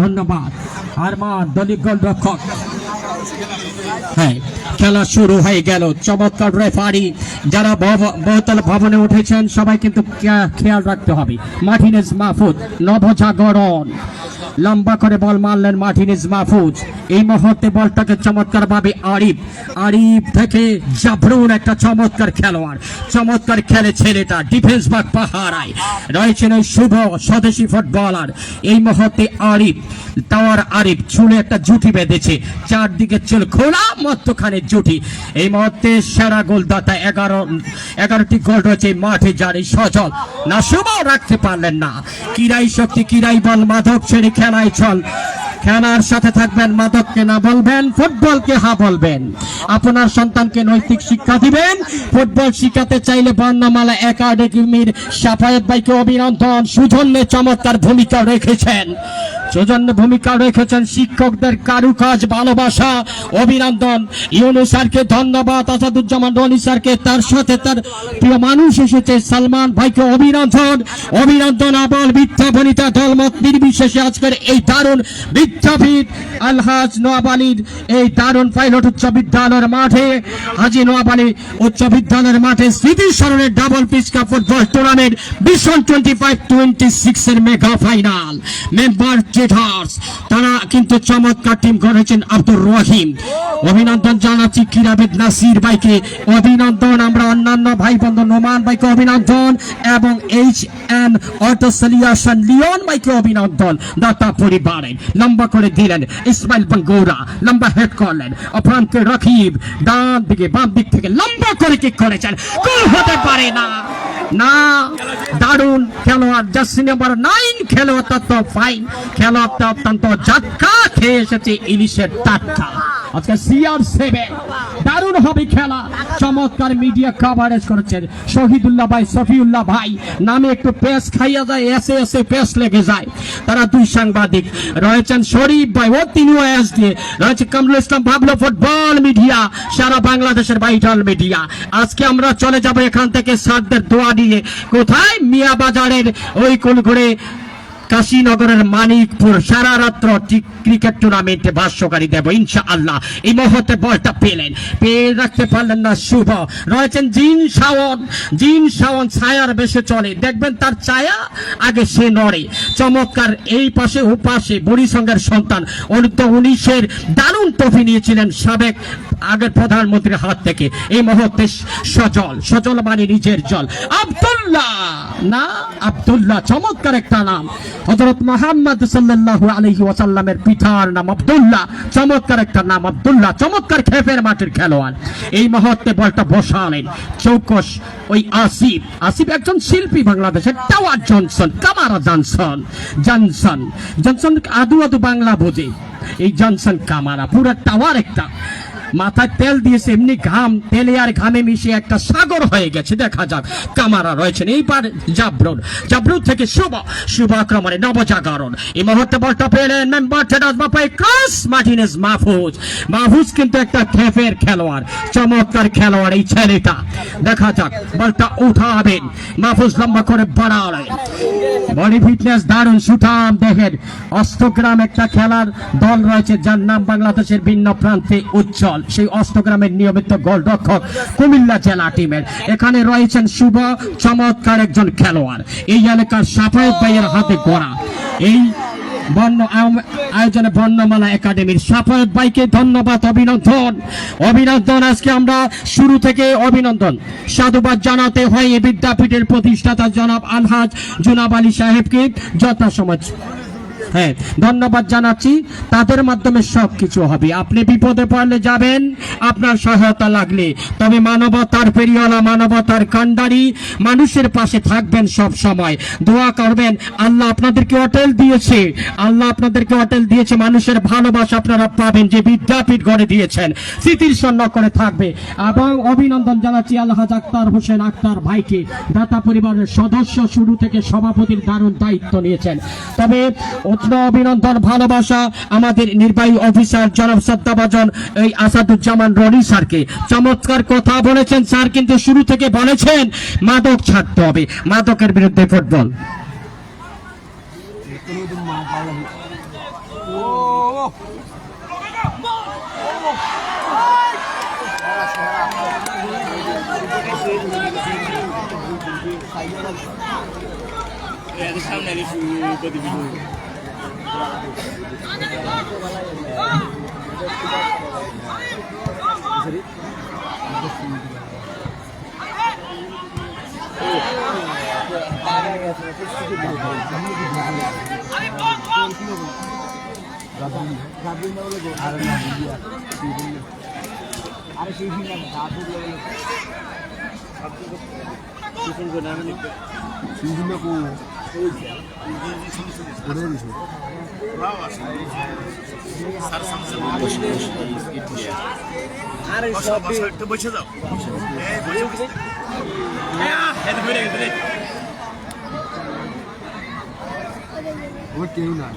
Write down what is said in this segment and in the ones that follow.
ধন্যবাদ। আরমান দলিক গোলরক্ষক হ্যাঁ খেলা শুরু হয়ে গেল। চমৎকার রেফারি যারা বহুতল ভবনে উঠেছেন, সবাই কিন্তু খেয়াল রাখতে হবে। মার্টিনেজ মাহফুজ নভজাগরণ লম্বা করে বল মারলেন মার্টিনেজ মাহফুজ। এই মুহূর্তে বলটাকে চমৎকার ভাবে আরিফ আরিফ থেকে জাবরুন একটা চমৎকার খেলোয়াড়। চমৎকার খেলে ছেলেটা ডিফেন্স বাগ পাহারায়। রয়েছেন ওই শুভ স্বদেশি ফুটবলার এই মুহূর্তে আরিফ টাওয়ার আরিফ চুলে একটা জুটি বেঁধেছে। চারদিকে চুল খোলা মধ্যখানে জুটি। এই মুহূর্তে সেরা গোলদাতা এগারো, এগারোটি গোল রয়েছে মাঠে এই সজল না শুভ রাখতে পারলেন না। কিরাই শক্তি, কিরাই বল মাধব ছেড়ে খেলায় চল। খেলার সাথে থাকবেন, মাদককে না বলবেন, ফুটবলকে হা বলবেন। আপনার সন্তানকে নৈতিক শিক্ষা দিবেন, ফুটবল শিখাতে চাইলে বর্ণমালা একাডেমির সাফায়েত ভাইকে অভিনন্দন। সুজন্যে চমৎকার ভূমিকা রেখেছেন। সুজন্য ভূমিকা রেখেছেন শিক্ষকদের কারুকাজ, ভালোবাসা, অভিনন্দন। ইউনু স্যারকে ধন্যবাদ, আসাদুজ্জামান রনি স্যারকে তার সাথে তার প্রিয় মানুষ এসেছে, সালমান ভাইকে অভিনন্দন। অভিনন্দন আবল মিথ্যা বনিতা দলমত নির্বিশেষে আজকের এই দারুণ বিদ্যাপীঠ আলহাজ নোয়াব এই দারুণ পাইলট উচ্চ বিদ্যালয়ের মাঠে। হাজি নোয়াব উচ্চ বিদ্যালয়ের মাঠে স্মৃতি স্মরণের double pitch cup football tournament season twenty five twenty six এর মেগা ফাইনাল মেম্বার জেঠার্স তারা কিন্তু চমৎকার টিম গড়েছেন আব্দুর রহিম। অভিনন্দন জানাচ্ছি ক্রীড়াবিদ নাসির ভাইকে। অভিনন্দন, আমরা অন্যান্য ভাই বন্ধু নোমান ভাইকে অভিনন্দন এবং H M auto solution Leon ভাইকে অভিনন্দন। দাতা পরিবারে। লম্বা করে দিলেন ইসমাইল বাঙ্গুরা। লম্বা হেড করলেন অপ্রান্তে রকিব। ডান দিকে, বাম দিক থেকে লম্বা করে কিক করেছেন। গোল হতে পারে না। না। দারুণ খেলোয়াড় জার্সি নাম্বার নাইন খেলোয়াড় তত্ত্ব ফাইন খেলোয়াড়টা অত্যন্ত জাক্কা, খেয়ে এসেছে ইলিশের টাটকা। আজকে সিআর সেভেন দারুণ হবে খেলা। চমৎকার মিডিয়া কভারেজ করেছেন। শহীদুল্লাহ ভাই সফিউল্লাহ ভাই, নামে একটু পেস খাইয়া যায় এসে এসে পেস লেগে যায়। তারা দুই সাংবাদিক রয়েছেন শরীফ ভাই ও তিনিও এস দিয়ে। রয়েছে কামরুল ইসলাম, ভাবলো ফুটবল মিডিয়া সারা বাংলাদেশের ভাইটাল মিডিয়া আজকে আমরা চলে যাব এখান থেকে সারদের দোয়া দিয়ে কোথায়? মিয়া বাজারের ওই কোন করে কাশীনগরের মানিকপুর সারা রাত্র ক্রিকেট টুর্নামেন্টে ভাষ্যকারী দেব ইনশা আল্লাহ এই মুহূর্তে বলটা পেলেন। পেয়ে রাখতে পারলেন না শুভ। রয়েছেন জিন শাওন। জিন শাওন ছায়ার বেশে চলে। দেখবেন তার ছায়া আগে সে নড়ে। চমৎকার এই পাশে ও পাশে সন্তান। অনূর্ধ্ব উনিশের দারুণ ট্রফি নিয়েছিলেন সাবেক আগের প্রধানমন্ত্রীর হাত থেকে। এই মুহূর্তে সজল। সজল মানে নিজের জল। আব্দুল্লাহ। না, আব্দুল্লাহ। চমৎকার একটা নাম। হযরত মুহাম্মদ সাল্লাল্লাহু আলাইহি ওয়াসাল্লামের পিতার নাম আব্দুল্লাহ। চমৎকার একটা নাম আব্দুল্লাহ। চমৎকার খেপের মাঠের খেলোয়াড়। এই মুহূর্তে বলটা বসালেন। চৌকস, ওই আসিফ। আসিফ একজন শিল্পী বাংলাদেশের। Tower Johnson, Kamara Johnson. Johnson. Johnson আদু আদু বাংলা বোঝে। এই জনসন কামারা। পুরো টাওয়ার একটা। মাথায় তেল দিয়েছে, এমনি ঘাম, তেলে আর ঘামে মিশে একটা সাগর হয়ে গেছে, দেখা যাক। কামারা রয়েছেন এই এইবার জাবরুন জাবরুন থেকে শুভ শুভ আক্রমণে নবজাগরণ। এই মুহূর্তে বলটা পেলেন মেম্বার টেডাস বাপাই, ক্রস মার্টিনেস মাহফুজ। মাহফুজ কিন্তু একটা খেফের খেলোয়াড়, চমৎকার খেলোয়াড় এই ছেলেটা। দেখা যাক, বলটা উঠাবেন। মাহফুজ লম্বা করে বাড়ালেন বডি ফিটনেস দারুণ, সুঠাম দেখেন অষ্টগ্রাম একটা খেলার দল রয়েছে, যার নাম বাংলাদেশের ভিন্ন প্রান্তে উজ্জ্বল। সেই অষ্টগ্রামের নিয়মিত গোলরক্ষক কুমিল্লা জেলা টিমের। এখানে রয়েছেন শুভ, চমৎকার একজন খেলোয়াড়। এই এলাকার সাফায়ত ভাইয়ের হাতে গড়া। এই বর্ণ আয়োজনে বর্ণমালা একাডেমির সাফায়ত ভাইকে ধন্যবাদ, অভিনন্দন। অভিনন্দন, আজকে আমরা শুরু থেকে অভিনন্দন। সাধুবাদ জানাতে হয় এই বিদ্যাপীঠের প্রতিষ্ঠাতা জনাব আলহাজ জুনাব আলী সাহেবকে। যথাসময় হ্যাঁ ধন্যবাদ জানাচ্ছি। তাদের মাধ্যমে সব কিছু হবে। আপনি বিপদে পড়লে যাবেন, আপনার সহায়তা লাগলে। তবে মানবতার পেরিওয়ালা মানবতার কান্ডারি মানুষের পাশে থাকবেন সব সময়। দোয়া করবেন, আল্লাহ আপনাদেরকে হোটেল দিয়েছে। আল্লাহ আপনাদেরকে হোটেল দিয়েছে। মানুষের ভালোবাসা আপনারা পাবেন যে বিদ্যাপীঠ গড়ে দিয়েছেন। স্মৃতির স্বর্ণ করে থাকবে। এবং অভিনন্দন জানাচ্ছি আলহাজ আক্তার হোসেন আক্তার ভাইকে। দাতা পরিবারের সদস্য শুরু থেকে সভাপতির দারুণ দায়িত্ব নিয়েছেন। তবে অভিনন্দন, ভালোবাসা আমাদের নির্বাহী অফিসার জনাব সত্তাবাজন এই আসাদুজ্জামান রনি স্যারকে। চমৎকার কথা বলেছেন স্যার, কিন্তু শুরু থেকে বলেছেন মাদক ছাড়তে হবে, মাদকের বিরুদ্ধে ফুটবল। একটু বসে যাও এই বসে বসে এই ধরে গেছে ওর কেউ না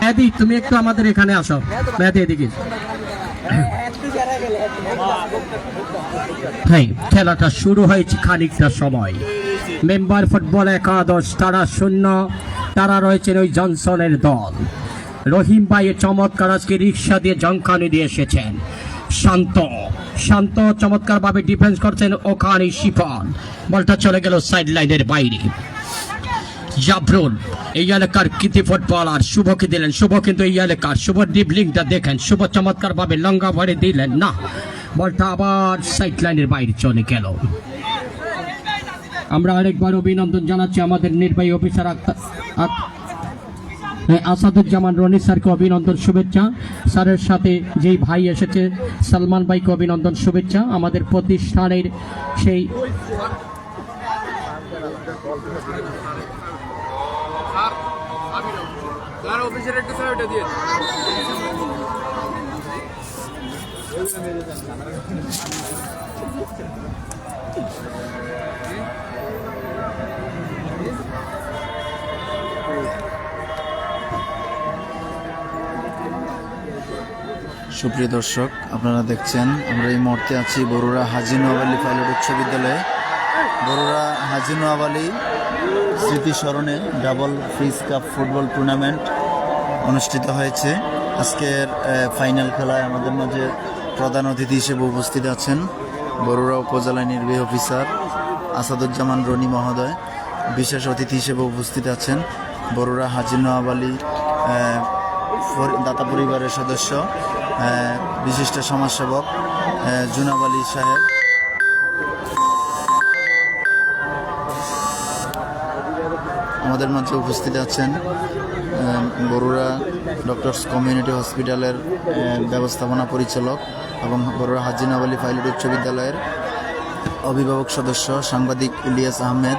মেহেদি, তুমি একটু আমাদের এখানে আসো। মেহেদি এদিকে। হ্যাঁ খেলাটা শুরু হয়েছে খানিকটা সময়। মেম্বার ফুটবল একাদশ, তারা শূন্য। তারা রয়েছেন ওই জনসনের দল। রহিম ভাই চমৎকার আজকে রিক্সা দিয়ে জঙ্কানি দিয়ে এসেছেন। শান্ত। শান্ত চমৎকার ভাবে ডিফেন্স করছেন ওখানে শিফন। বলটা চলে গেল সাইড লাইনের বাইরে। জাফরুল। এই এলাকার কৃতি ফুটবলার শুভকে দিলেন শুভ কিন্তু এই এলাকার শুভ ডিবলিংটা দেখেন শুভ চমৎকার ভাবে লঙ্গা ভরে দিলেন। না বলটা আবার সাইড লাইনের বাইরে চলে গেল। আমরা আরেকবার অভিনন্দন জানাচ্ছি আমাদের নির্বাহী অফিসার হ্যাঁ, আসাদুজ্জামান রনি স্যারকে অভিনন্দন শুভেচ্ছা। স্যারের সাথে যেই ভাই এসেছে সালমান ভাইকে অভিনন্দন শুভেচ্ছা। আমাদের প্রতিষ্ঠানের সেই অফিসের একটু স্যার ওটা দিয়ে সুপ্রিয় দর্শক, আপনারা দেখছেন, আমরা এই মুহূর্তে আছি বরুড়া হাজি নোয়াবালি পাইলট উচ্চ বিদ্যালয়ে। বরুড়া হাজি নোয়াবালি স্মৃতি স্মরণে double fridge cup football tournament অনুষ্ঠিত হয়েছে। আজকের ফাইনাল খেলায় আমাদের মাঝে প্রধান অতিথি হিসেবে উপস্থিত আছেন বরুড়া উপজেলা নির্বাহী অফিসার আসাদুজ্জামান রনি মহোদয়। বিশেষ অতিথি হিসেবে উপস্থিত আছেন বরুড়া হাজি আহ, পরি- দাতা পরিবারের সদস্য বিশিষ্ট সমাজসেবক জুনাব আলী সাহেব। আমাদের মাঝে উপস্থিত আছেন বরুড়া ডক্টরস কমিউনিটি হসপিটালের ব্যবস্থাপনা পরিচালক এবং বরুড়া হাজি নওয়াব আলী পাইলট উচ্চ বিদ্যালয়ের অভিভাবক সদস্য সাংবাদিক ইলিয়াস আহমেদ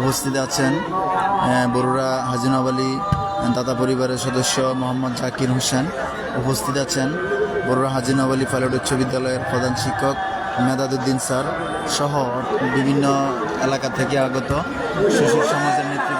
উপস্থিত আছেন। বরুড়া হাজি আলী দাতা পরিবারের সদস্য মোহাম্মদ জাকির হোসেন উপস্থিত আছেন। বরুড়া হাজি নওয়াব আলী পাইলট উচ্চ বিদ্যালয়ের প্রধান শিক্ষক মেদাদুদ্দিন স্যার সহ বিভিন্ন এলাকা থেকে আগত শিশু সমাজের নেতৃবৃন্দরা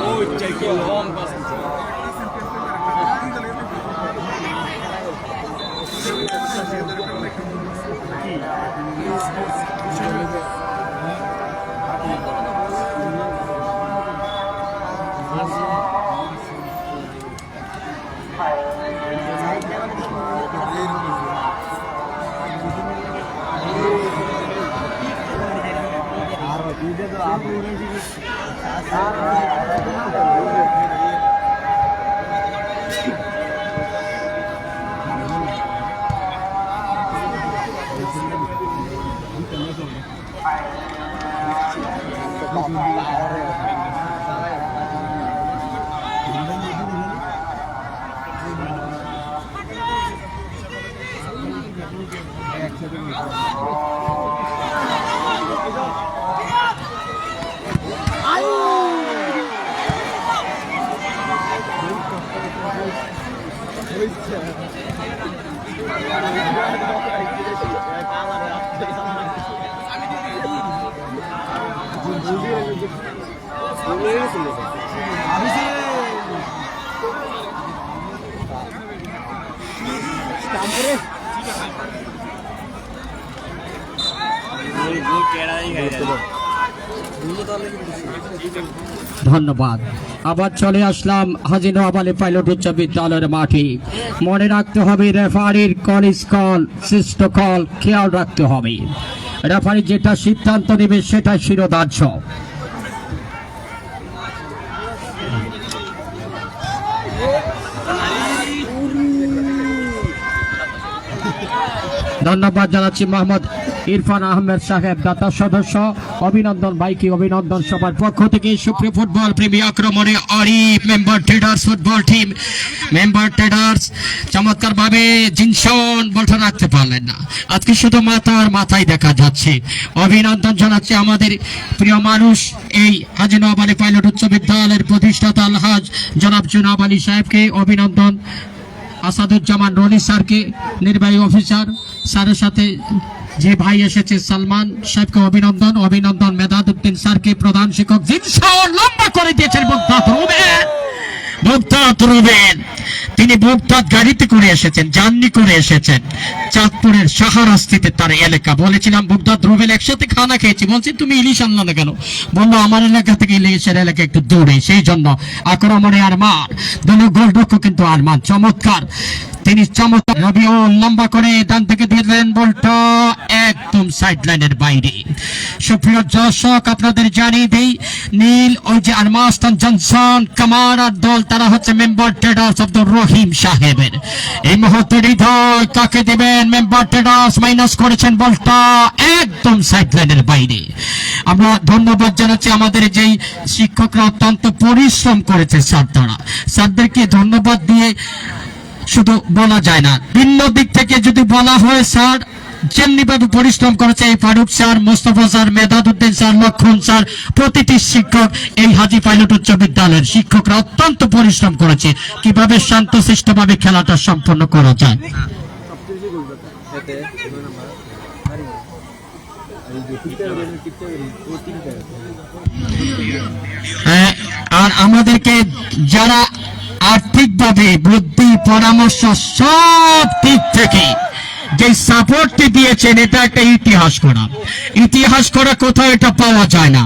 Oh, Jackie, long pass. business. ধন্যবাদ। আবার চলে আসলাম হাজি নোয়াবালি পাইলট উচ্চ বিদ্যালয়ের মাঠে। মনে রাখতে হবে, রেফারির কলিজ কল, সৃষ্ট কল খেয়াল রাখতে হবে। রেফারি যেটা সিদ্ধান্ত নেবে সেটাই শিরোধার্য। ধন্যবাদ জানাচ্ছি মোহাম্মদ ইরফান আহমেদ সাহেব, দাতা সদস্য। অভিনন্দন ভাইকে, অভিনন্দন সবার পক্ষ থেকে। সুপ্রিয় ফুটবল প্রেমী আক্রমণে Arif, member traders football team. Member traders চমৎকার ভাবে জিনসন বলটা রাখতে পারলেন না। আজকে শুধু মাথার মাথায় দেখা যাচ্ছে। অভিনন্দন জানাচ্ছি আমাদের প্রিয় মানুষ, এই হাজি আলী পাইলট উচ্চ বিদ্যালয়ের প্রতিষ্ঠাতা আলহাজ জনাব জুনাব আলী সাহেবকে। অভিনন্দন আসাদুজ্জামান রনি স্যারকে নির্বাহী অফিসার, স্যারের সাথে যে ভাই এসেছে, সালমান সাহেবকে অভিনন্দন অভিনন্দন মেধাদুদ্দিন স্যারকে প্রধান শিক্ষক, জিনিস লম্বা করে দিয়েছেন রুবেন তিনি মুক্তাত গাড়িতে করে এসেছেন জাননি করে এসেছেন। চাঁদপুরের সাহারাস্তিতে তার এলাকা। বলেছিলাম মুক্তাত রুবেন একসাথে খানা খেয়েছি। বলছি, তুমি ইলিশ আনলো না কেন? বলল, আমার এলাকা থেকে ইলিশের এলাকা একটু দৌড়ে সেই জন্য। আক্রমণে আর মার দল গোলরক্ষক কিন্তু আর মান চমৎকার। তিনি চমৎকার লম্বা করে ডান থেকে দিলেন বলটা একদম সাইড লাইনের বাইরে। সুপ্রিয় দর্শক, আপনাদের জানিয়ে দিই, নীল, ওই যে আরমাস্তান জনসন, কামার আর দল, তারা হচ্ছে মেম্বার ট্রেডার্স আব্দুর রহিম সাহেবের। এই মুহূর্তে হৃদয় কাকে দেবেন? মেম্বার ট্রেডার্স মাইনাস করেছেন বলটা একদম সাইড লাইনের বাইরে। আমরা ধন্যবাদ জানাচ্ছি আমাদের যেই শিক্ষকরা অত্যন্ত পরিশ্রম করেছে স্যার তারা স্যারদেরকে ধন্যবাদ দিয়ে শুধু বলা যায় না। ভিন্ন দিক থেকে যদি বলা হয় স্যার যেমনি ভাবে পরিশ্রম করেছে এই Faruk sir Mostafa sir Medhaduddin sir Lakshman sir প্রতিটি শিক্ষক এই হাজি পাইলট উচ্চ বিদ্যালয়ের শিক্ষকরা অত্যন্ত পরিশ্রম করেছে। কীভাবে শান্তশিষ্টভাবে খেলাটা সম্পন্ন করা যায়? হ্যাঁ, আর আমাদেরকে যারা আর্থিকভাবে বুদ্ধি পরামর্শ সব দিক থেকে যে সাপোর্টটি দিয়েছেন, এটা একটা ইতিহাস করা ইতিহাস করা কোথাও এটা পাওয়া যায় না।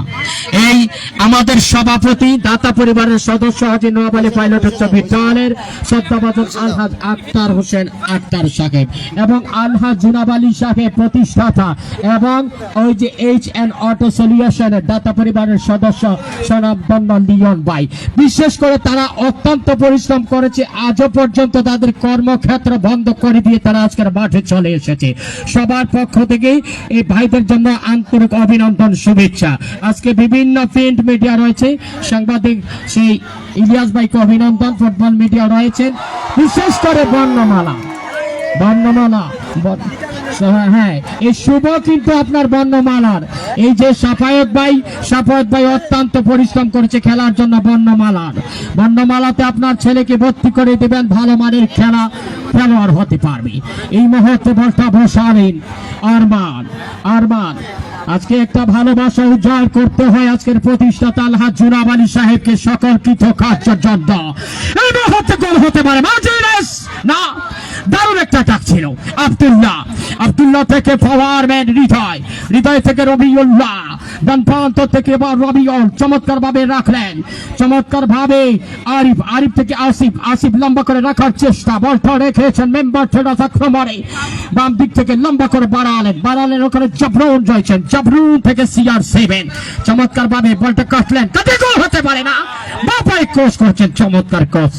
এই আমাদের সভাপতি, দাতা পরিবারের সদস্য হাজি নওয়াব আলী পাইলট উচ্চ বিদ্যালয়ের শ্রদ্ধাভাজন আলহাজ আক্তার হোসেন আক্তার সাহেব এবং আলহাজ জুনাব আলী সাহেব প্রতিষ্ঠাতা এবং ওই যে এইচ এন অটো সলিউশনের দাতা পরিবারের সদস্য সনাবন্ন লিয়ন ভাই। বিশেষ করে তারা অত্যন্ত পরিশ্রম করেছে, আজও পর্যন্ত তাদের কর্মক্ষেত্র বন্ধ করে দিয়ে তারা আজকের মাঠে চলে এসেছে। সবার পক্ষ থেকে এই ভাইদের জন্য আন্তরিক অভিনন্দন, শুভেচ্ছা। আজকে বিভিন্ন প্রিন্ট মিডিয়া রয়েছে। সাংবাদিক সেই ইলিয়াস ভাইকে অভিনন্দন, ফুটবল মিডিয়া রয়েছেন। বিশেষ করে বর্ণমালা। বর্ণমালা। বর- হ্যাঁ, হ্যাঁ এই শুভ কিন্তু আপনার বর্ণমালার। এই যে সাফায়ত ভাই সাফায়ত ভাই অত্যন্ত পরিশ্রম করেছে খেলার জন্য বর্ণমালার। বর্ণমালাতে আপনার ছেলেকে ভর্তি করে দেবেন ভালো মানের খেলা খেলোয়াড় হতে পারবে। এই মুহূর্তে বলটা বসাবেন। আরমান আরমান আজকে একটা ভালোবাসা উজ্জ্বল করতে হয় আজকের প্রতিষ্ঠাতা আলহাজ জুনাব আলী সাহেবকে সকল কৃতকার্যের জন্য এই মুহূর্তে গোল হতে পারে। আব্দুল্লাহ। আব্দুল্লাহ থেকে পাওয়ার ম্যান হৃদয়। হৃদয় থেকে রবিউল্লাহ। ডান থেকে এবার রবিউল। চমৎকার ভাবে রাখলেন। চমৎকার ভাবে আরিফ আরিফ থেকে আসিফ। আসিফ লম্বা করে রাখার চেষ্টা। বলটা রেখেছেন। মেম্বার ঠেডাস আক্রমণে বাম দিক থেকে লম্বা করে বাড়ালেন। বাড়ালেন ওখানে জবরুন রয়েছেন জবরুন থেকে সিআর সেভেন চমৎকার ভাবে বলটা কাটলেন। কাটে গোল হতে পারে না। বাপায় ক্রস করছেন। চমৎকার ক্রস।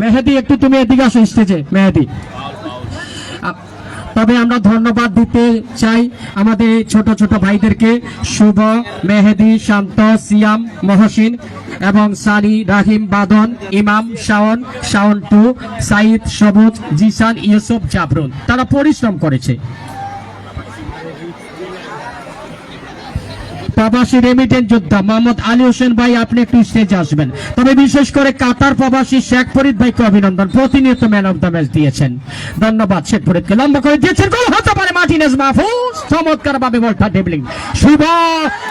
মেহেদি, একটু তুমি এদিকে আসো স্টেজে, মেহেদি। তবে আমরা ধন্যবাদ দিতে চাই আমাদের ছোট ছোট ভাইদেরকে, শুভ মেহেদি, শান্ত, সিয়াম, মহসিন এবং সানি, রাহিম, বাদন, ইমাম, শাওন শাওন টু, সাইদ, সবুজ, জিসান, ইউসুফ জাবরুন তারা পরিশ্রম করেছে। প্রবাসী রেমিটেন্স যোদ্ধা মোহাম্মদ আলী হোসেন ভাই, আপনি একটু স্টেজে আসবেন। তবে বিশেষ করে কাতার প্রবাসী শেখ ফরিদ ভাইকে অভিনন্দন। প্রতিনিয়ত ম্যান অফ দ্য ম্যাচ দিয়েছেন। ধন্যবাদ শেখ ফরিদকে। লম্বা করে দিয়েছেন গোল, হতে পারে মার্টিনেজ মাহফুজ। চমৎকার ভাবে বলটা ডেবলিং শুভ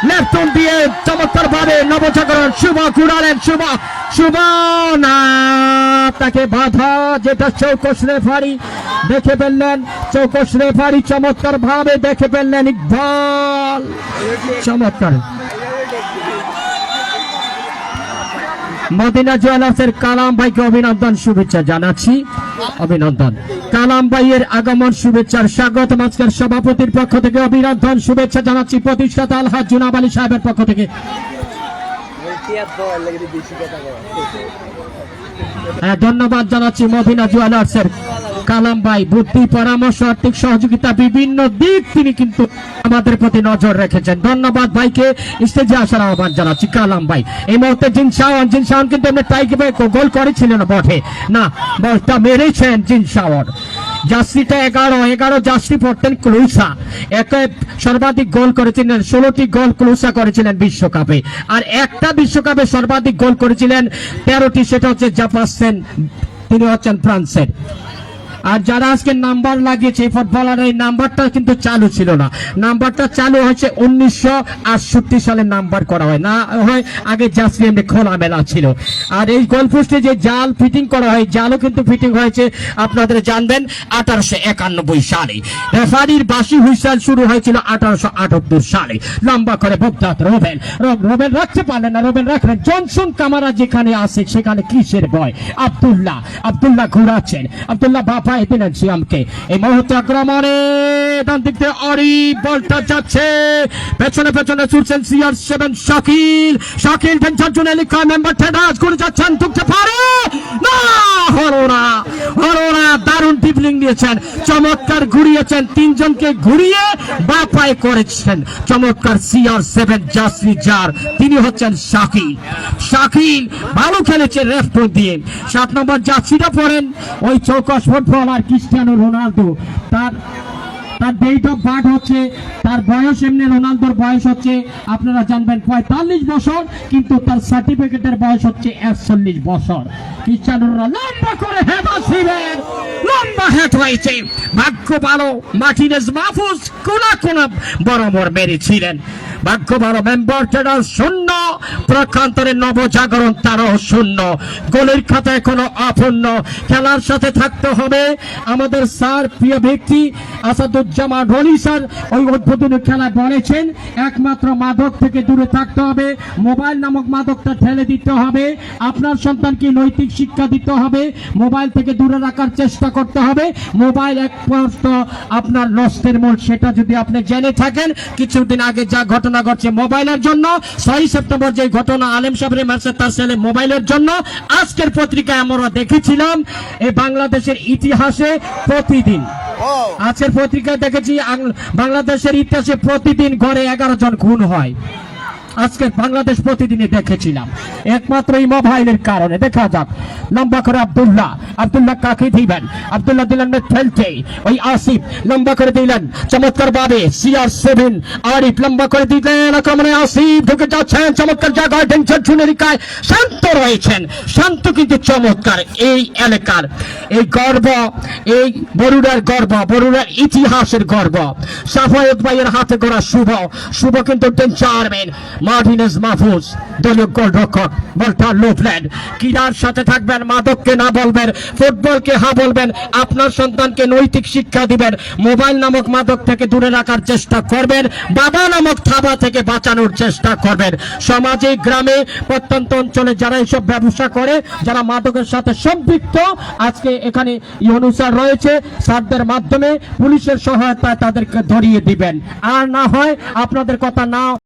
লেফটন দিয়ে চমৎকার ভাবে নবজাগরণ। শুভ কুড়ালেন, শুভ শুভ না, তাকে বাধা, যেটা চৌকস রেফারি দেখে ফেললেন। চৌকস রেফারি চমৎকার ভাবে দেখে ফেললেন ইকবাল। চমৎকার। মদিনা জুয়েলার্সের কালাম ভাইকে অভিনন্দন, শুভেচ্ছা জানাচ্ছি। অভিনন্দন। কালাম ভাইয়ের আগমন শুভেচ্ছার স্বাগত। আজকের সভাপতির পক্ষ থেকে অভিনন্দন, শুভেচ্ছা জানাচ্ছি প্রতিষ্ঠাতা আলহাজ জুনাব আলী সাহেবের পক্ষ থেকে। হ্যাঁ ধন্যবাদ জানাচ্ছি মদিনা জুয়েলার্সের কালাম ভাই, বুদ্ধি, পরামর্শ, আর্থিক সহযোগিতা, বিভিন্ন দিক তিনি কিন্তু আমাদের প্রতি নজর রেখেছেন। ধন্যবাদ ভাইকে, স্টেজে আসার আহ্বান জানাচ্ছি কালাম ভাই। এই মুহূর্তে জিন শাওয়ান জিন শাওয়ান কিন্তু এমনি টাইকে ভাই গোল করেছিলেন বটে। না, বলটা মেরেছেন জিন শাওয়ান। জার্সিটা এগারো এগারো জার্সি পড়তেন ক্লুসা। একে সর্বাধিক গোল করেছিলেন, ষোলোটি গোল ক্লুসা করেছিলেন বিশ্বকাপে। আর একটা বিশ্বকাপে সর্বাধিক গোল করেছিলেন তেরোটি, সেটা হচ্ছে জাপাসেন তিনি হচ্ছেন ফ্রান্সের। আর যারা আজকে নাম্বার লাগিয়েছে ফুটবলার এই নাম্বারটা কিন্তু চালু ছিল না। নাম্বারটা চালু হয়েছে উনিশশো আটষট্টি সালে নাম্বার করা হয়। না হয় আগে জাস্ট এমনি খোলা মেলা ছিল। আর এই গোলপোস্টে যে জাল ফিটিং করা হয়, জালও কিন্তু ফিটিং হয়েছে। আপনাদের জানবেন, আঠারোশো একানব্বই সালে। রেফারির বাসি হুইসাল শুরু হয়েছিল আঠারোশো আটাত্তর সালে। লম্বা করে বগদাত রোবেন রোবেন রাখতে পারলেন না রোবেন রাখলেন। জনসন কামারা যেখানে আছে, সেখানে কিসের ভয়? আব্দুল্লাহ আব্দুল্লাহ ঘুরাচ্ছেন। আব্দুল্লাহ বাপাই দিলেন সিয়ামকে এই মুহূর্তে আক্রমণে ডান দিক থেকে অরি, বলটা যাচ্ছে। পেছনে পেছনে ছুটছেন CR seven Shakil. Shakil tension চলে লিখা মেম্বার ঠেডাস করে যাচ্ছেন, ঢুকতে পারে। না হলো না দারুণ টিপলিং দিয়েছেন চমৎকার ঘুরিয়েছেন তিনজনকে ঘুরিয়ে বা পায়ে করেছেন। চমৎকার সিআর সেভেন জাসরি জার তিনি হচ্ছেন শাকিল। শাকিল ভালো খেলেছে রেফ দিয়ে। সাত নম্বর জার্সিটা পড়েন, ওই চৌকস ফুটবলার ক্রিস্টিয়ানো রোনালদো তার তার ডেট অফ বার্থ হচ্ছে, তার বয়স এমনি রোনালদোর বয়স হচ্ছে, আপনারা জানবেন পঁয়তাল্লিশ বছর, কিন্তু তার সার্টিফিকেটের বয়স হচ্ছে একচল্লিশ বছর। লম্বা করে লম্বা হেঁট হয়েছে। ভাগ্য ভালো মার্টিনেজ মাহফুজ কোনা কোনা বরাবর মেরেছিলেন। ভাগ্য ভালো মেম্বার টেডার শূন্য প্রকান্তরের নবজাগরণ তারও শূন্য। গোলের খাতা এখনও অপূর্ণ। খেলার সাথে থাকতে হবে আমাদের স্যার, প্রিয় ব্যক্তি আসাদুজ্জামান রনি স্যার। ওই উদ্বোধনী খেলা বলেছেন একমাত্র মাদক থেকে দূরে থাকতে হবে। মোবাইল নামক মাদকটা ঠেলে দিতে হবে। আপনার সন্তানকে নৈতিক শিক্ষা দিতে হবে। মোবাইল থেকে দূরে রাখার চেষ্টা করতে হবে। মোবাইল এক আপনার নষ্টের মূল, সেটা যদি আপনি জেনে থাকেন, কিছুদিন আগে যা ঘটনা ঘটছে মোবাইলের জন্য। ছয় সেপ্টেম্বর যে ঘটনা আলেম সাবরে মারছে তার ছেলে মোবাইলের জন্য। আজকের পত্রিকায় আমরা দেখেছিলাম এই বাংলাদেশের ইতিহাসে প্রতিদিন। আজকের পত্রিকায় দেখেছি বাংলাদেশের ইতিহাসে প্রতিদিন ঘরে এগারো জন খুন হয়। আজকে বাংলাদেশ প্রতিদিনই দেখেছিলাম। একমাত্র এই মোবাইলের কারণে। দেখা যাক। লম্বা করে আব্দুল্লাহ। আব্দুল্লাহ কাকে দিবেন? আব্দুল্লাহ দিলেন ফেলতে। ওই আসিফ, লম্বা করে দিলেন। চমৎকার ভাবে সিআর সেভেন আরিফ, লম্বা করে দিলেন। আক্রমণে আসিফ ঢুকে যাচ্ছেন। চমৎকার জায়গায় শান্ত রয়েছেন। শান্ত কিন্তু চমৎকার এই এলাকার। এই গর্ব, এই বরুড়ার গর্ব, বরুড়ার ইতিহাসের গর্ব। সাফায়ত ভাইয়ের হাতে গড়া শুভ। শুভ কিন্তু মার্টিনেস মাহফুজ দলীয় গোলরক্ষক বলটা লুফলেন ক্রীড়ার সাথে থাকবেন মাদককে না বলবেন, ফুটবলকে হা বলবেন, আপনার সন্তানকে নৈতিক শিক্ষা দিবেন, মোবাইল নামক মাদক থেকে দূরে রাখার চেষ্টা করবেন, বাবা নামক থাবা থেকে বাঁচানোর চেষ্টা করবেন। সমাজে, গ্রামে, প্রত্যন্ত অঞ্চলে যারা এইসব ব্যবসা করে, যারা মাদকের সাথে সম্পৃক্ত, আজকে এখানে ইউনুসার রয়েছে, স্যারদের মাধ্যমে পুলিশের সহায়তায় তাদেরকে ধরিয়ে দিবেন। আর না হয় আপনাদের কথা না